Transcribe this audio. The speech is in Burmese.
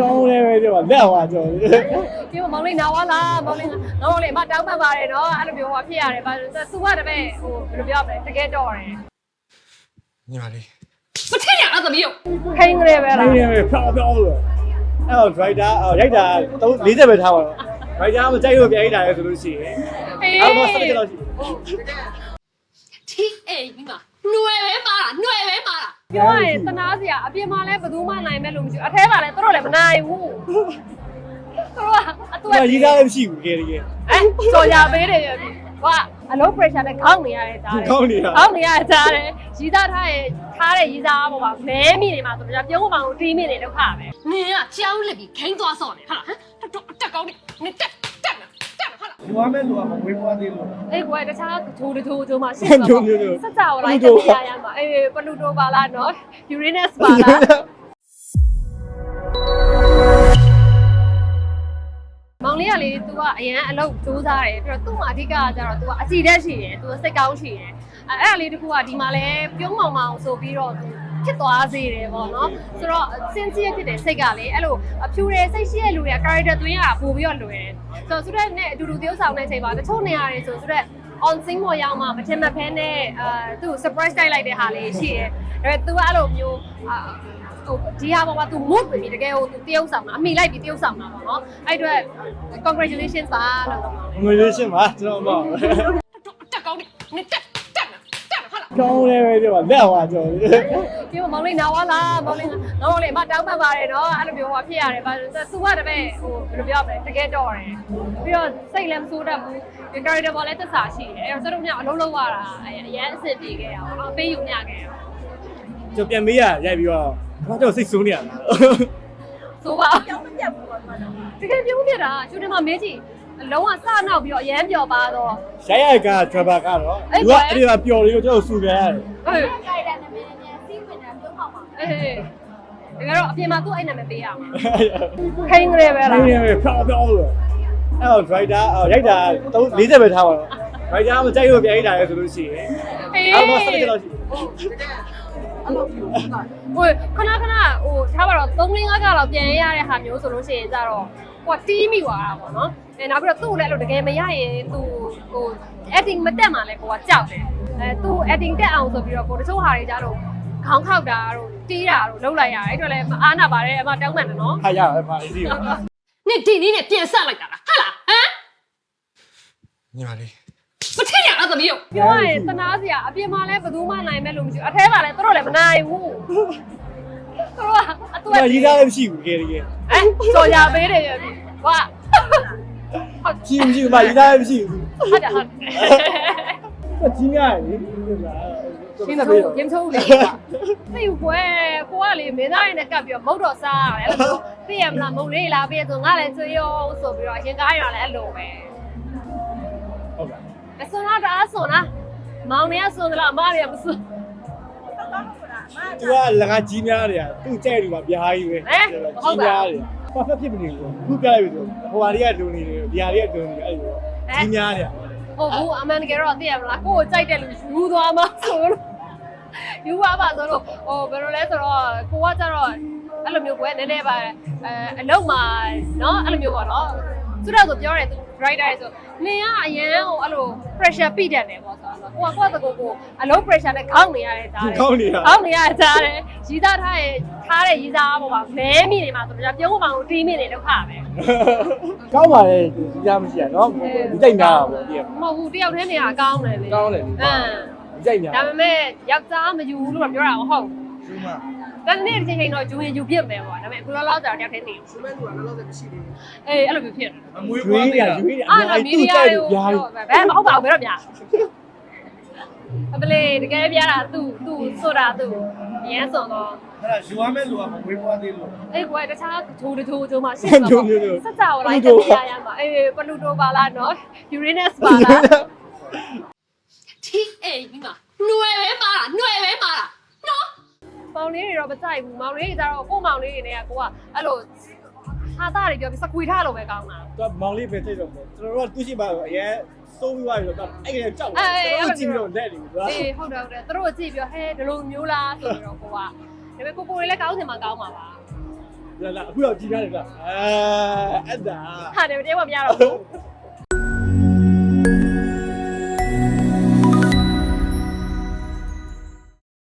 ကောင်းတယ်ပဲပြောပါလက်ဟွာကြော်ဒီမောင်လေးနာဝလားမောင်လေးမောင်လေးအမတောင်းပန်ပါတယ်နော်အဲ့လိုမျိုးဟွာဖြစ်ရတယ်ဘာလို့သူကတပည့်ဟိုဘယ်လိုပြောမလဲတကယ်တော့တယ်ညီမလေးမထင်ရအသမီးရောခိုင်းကြရပဲလားခိုင်းရပဲဖြောင်းဖြောင်းလို့အဲ့တော့ driver ရိုက်တာ40ပဲထားပါတော့ driver မကြိုက်လို့ပြန်ရိုက်တာလေဆိုလို့ရှိရင်အဲ့တော့17လောက်ရှိတယ်ထိအေးညီမနှွယ်ပဲပါ ပဲပါလားပြောရရင်တနာစရာအပြင်မှာလည်းဘယ်သူမှနိုင်မဲ့လို့မရှိဘူးအထဲမှာလည်းသူတို့လည်းမနိုင်ဘူးသူတို့ကအတူသူကရီးသားလည်းမရှိဘူးကဲတကယ်အဲကြော်ရပေးတယ်ပြကွာအလုံး pressure နဲ့ခေါင်းနေရတဲ့ကြားတယ်ကောင်းနေတာခေါင်းနေရတဲ့ကြားတယ်ရီးသားထားရဲ့ထားတဲ့ရီးသားပေါ်မှာမဲမိနေမှာဆိုတော့ပြုံးကောင်တီးမိနေဒုက္ခပဲနင်ကကြောင်းလက်ပြီးခိုင်းသွားဆော့တယ်ဟာလားဟမ်တော့အတက်ကောင်းနေနင်တက်တက်နော်တက်နော်ဟာလားလူအမဲလူကမဝေးပွားသေးလို့အေးကွာတခြားထိုးထိုးထိုးမှရှိဂျိုးဂျိုးဂျိုးစက်ကြောလိုက်တရရမှာ အေးပလူတိုပါလားနော် Uranus ပါလားမောင်လေးကလေ तू ကအရန်အလုပ်စူးစားတယ်ပြီးတော့သူ့မှာအဓိကကကျတော့ तू ကအစီတက်ရှိတယ် तू စိတ်ကောင်းရှိတယ်အဲအဲ့ဒါလေးတခုကဒီမှာလဲပြုံးမောင်မောင်ဆိုပြီးတော့ तू ဖြစ်သွားစေတယ်ပေါ့နော်ဆိုတော့စင်စီရဖြစ်တဲ့စိတ်ကလေအဲ့လိုအဖြူတဲ့စိတ်ရှိတဲ့လူတွေက character သွင်းရတာပို့ပြီးတော့လွယ်တယ်ဆိုတော့ဆိုတော့နဲ့အတူတူတယောက်ဆောင်တဲ့အချိန်မှာတချို့နေရာတွေဆိုဆိုတော့ on scene ပေါ်ရောက်မှမထင်မှတ်ဖဲနဲ့အာသူ့ surprise တိုက်လိုက်တဲ့ဟာလေးရှိတယ်ဒါပေမဲ့ तू ကအဲ့လိုမျိုးအာဟိုဒီဟာပေါ်မှာ तू move ပြီးတကယ်ဟို तू တယောက်ဆောင်တာအမိလိုက်ပြီးတယောက်ဆောင်တာပေါ့နော်အဲ့အတွက် congratulations ပါလို့ ငွေလေးရှင်းပါကျွန်တော်မဟုတ် တော့အတက်ကောင်းနေနင်တက်တက်နော်တ က်နော်ဟာလားကောင်းတယ်ပဲပြောပါလက်ဟွာကြော်တယ်ဒီမောင်လေးနာဝါလားမောင်လေးမောင်လေးအမတောင်းပန်ပါတယ်နော်အဲ့လိုမျိုးဟောဖြစ်ရတယ်ဘာလို့သူကတပည့်ဟိုဘယ်လိုပြောမလဲတကယ်တော့တယ်ပြီးတော့စိတ်လည်းမဆိုးတတ်ဘူးဒီ character ပေါ်လည်းသက်သာရှိတယ်အဲ့တော့စရုပ်မြောက်အလုံးလုံးရတာအရင်အဆင်ပြေခဲ့ရအောင်အပေးယူမျှခဲ့ရအောင်ကျွန်တော်ပြန်မေးရရိုက်ပြီးတော့ဘာကြောင့်စိတ်ဆိုးနေရလဲဆိုပါပြောင်းမပြတ်ဘူးပေါ့တကယ်ပြုံးပြတာရှူတင်မှာမေးကြည့် အလုံးဝစနောက်ပြီးတော့အရန်ပျော်ပါတော့ ရိုက်ရိုက်က driver ကတော့သူကအဲ့ဒီမှာပျော်လေးကိုကျွန်တော်ဆူကြရတယ်ဟေးခိုင်တယ်နာမည်နဲ့စီးဝင်တာပြုံးပါမှာအေးတကယ်တော့အပြင်မှာသူ့အဲ့နာမည်ပေးရမှာခိုင်းကြရပဲလားနေနေဖြောင်းဖြောင်းလို့အဲ့တော့ driver ရိုက်တာ40ပဲထားပါတော့ driver မကြိုက်လို့ပြန်ရိုက်တာလေဆိုလို့ရှိရင်အေးအောက်တော့ ဆက်ကြတော့ရှိဟိုခဏခဏဟိုထားပါတော့3 5ကလောက်ပြန်ရတဲ့ဟာမျိုးဆိုလို့ရှိရင်ကြတော့ဟိုတီးမိသွားတာပေါ့နော်အဲနောက်ပြီးတော့သူ့လည်းအဲ့လိုတကယ်မရရင်သူဟို acting မတက်မှလည်းကိုကကြောက်တယ်အဲသူ့ acting တက်အောင်ဆိုပြီးတော့ကိုတချို့ဟာတွေကြတော့ခေါင်းခောက်တာတို့တီးတာတို့လုပ်လိုက်ရတယ်အဲ့တော့လည်းမအားနာပါတယ်အမတောင်းပန်တယ်နော်ဟာရတယ်ပါအစီပါနင်ဒီနည်းနဲ့ပြန်ဆက်လိုက်တာလားဟာလားဟမ်ညီမလေး မထင်ရအောင်သမီးရောပြောရရင်တနာစရာအပြင်မှာလည်းဘယ်သူမှနိုင်မဲ့လို့မရှိဘူးအထဲမှာလည်းသူတို့လည်းမနိုင်ဘူးသူတို့ကအတူသူကရီးသားလည်းမရှိဘူးကဲတကယ်အဲကြော်ရပေးတယ်ပြကွာကြီးမရှိဘူးမရီးသားလည်းမရှိဘူးဟုတ်တယ်ဟုတ်တယ်သူကြီးများလေရှင်းတော့ရင်ချိုးလေသိဘူးကွယ်ကိုကလေမင်းသားရင်းနဲ့ကပ်ပြီးတော့မုတ်တော့စားရတယ်အဲ့လိုသိရမလားမုတ်လေးလာပြီးဆိုငါလည်းဆွေးရောဆိုပြီးတော့အရင်ကားရလည်းအဲ့လိုပဲဟုတ်ပါ အစွန်တော့တအားစွန်လားမောင်နေကစွန်သလားအမတွေကမစွန်သူကလကကြီးများတယ်သူ့ကြဲတယ်ပါဗျာကြီးပဲကြီးများတယ်ဘာဖြစ်ဖြစ်မနေဘူးခုပြလိုက်ပြီဆိုဟိုဟာတွေကလုံနေတယ်ဒီဟာတွေကလုံနေတယ်အဲ့လိုကြီးများတယ်ဟုတ်ဘူးအမှန်တကယ်တော့သိရမလားကိုကိုကြိုက်တဲ့လူယူသွားမှဆိုလို့ယူသွားပါဆိုလို့ဟိုဘယ်လိုလဲဆိုတော့ကိုကကြတော့အဲ့လိုမျိုးကွယ်နည်းနည်းပါအဲအလုံးမှာနော်အဲ့လိုမျိုးပေါ့နော်သူတော့ဆိုပြောတယ်သူ writer ဆိုနင်ကအရန်ဟိုအဲ့လို pressure ပိတတ်တယ်ပေါ့ဆိုတော့ကိုကကိုကတကူကိုအလုံး pressure နဲ့ခေါင်းနေရတဲ့ကြားတယ်ကောင်းနေတာခေါင်းနေရတဲ့ကြားတယ်ရီးသားထားရဲ့ထားတဲ့ရီးသားပေါ်မှာမဲမိနေမှာဆိုတော့ပြုံးကောင်တီးမိနေဒုက္ခပဲကောင်းပါလေကြီးများမရှိရနော်ဒီတိတ်များတာပေါ့ဒီမဟုတ်ဘူးတယောက်တည်းနေရကောင်းတယ်လေကောင်းတယ်အင်းဒီတိတ်များဒါပေမဲ့ယောက်ျားမယူဘူးလို့တော့ပြောတာမဟုတ်ဘူး ရှူမ ။တန်းနေ့တစ်ချိန်ချိန်တော့ယူရင်ယူပြစ်မယ်ပေါ့။ဒါပေမဲ့အခုလောလောဆယ်တော့တယောက်တည်းနေဘူး ဒီမဲ့လူကလည်းတော့မရှိသေးဘူး ။အေးအဲ့လိုမျိုးဖြစ်တယ် အမွေး ရွေး ပွား ရ သေးတာ ရွေးရ ။အာမီဒီယာတွေ ဗျာ ဘယ်မဟုတ်ပါဘူးဘယ်တော့များ။အပလေတကယ်ပြတာသူ့သူ့ဆိုတာသူ့ရမ်းစွန်တော့ အဲ့ဒါယူရမဲ့လူကမမွေးပွားသေးလို့ အေးကွယ်တခြားထိုးထိုးထိုးမှရှိတော့စက်ကြောလိုက်တဲ့နေရာရမှာအေးပလူတိုပါလားနော် Uranus ပါလား တီအေးမိမຫນွယ်ပဲပါလားຫນွယ်ပဲပါလားနော် မောင်လေးတွေတော့မကြိုက်ဘူးမောင်လေးတွေကြတော့ကို့မောင်လေးတွေနဲ့ကကိုကအဲ့လိုဟာသားတွေပြောပြီးစကွေထားလို့ပဲကောင်းတာတော့မောင်လေးပဲတိတ်တော့ပေါ့ကျွန်တော်တို့ကသူ့ရှိပါတော့အရင်စိုးပြီးသွားပြီတော့အဲ့ကလေးကြောက်တယ်ကျွန်တော်ကြည့်ပြီးတော့လက်နေပြီကွာအေးဟုတ်တယ်ဟုတ်တယ်သူတို့ကြည့်ပြီးတော့ဟဲဒီလိုမျိုးလားဆိုပြီးတော့ကိုကဒါပေမဲ့ကိုကိုတွေလည်းကောင်းစင်မှာကောင်းပါပါလာလာအခုတော့ကြီးများတယ်လားအဲအဲ့ဒါဟာတယ်တဲမပြတော့ဘူး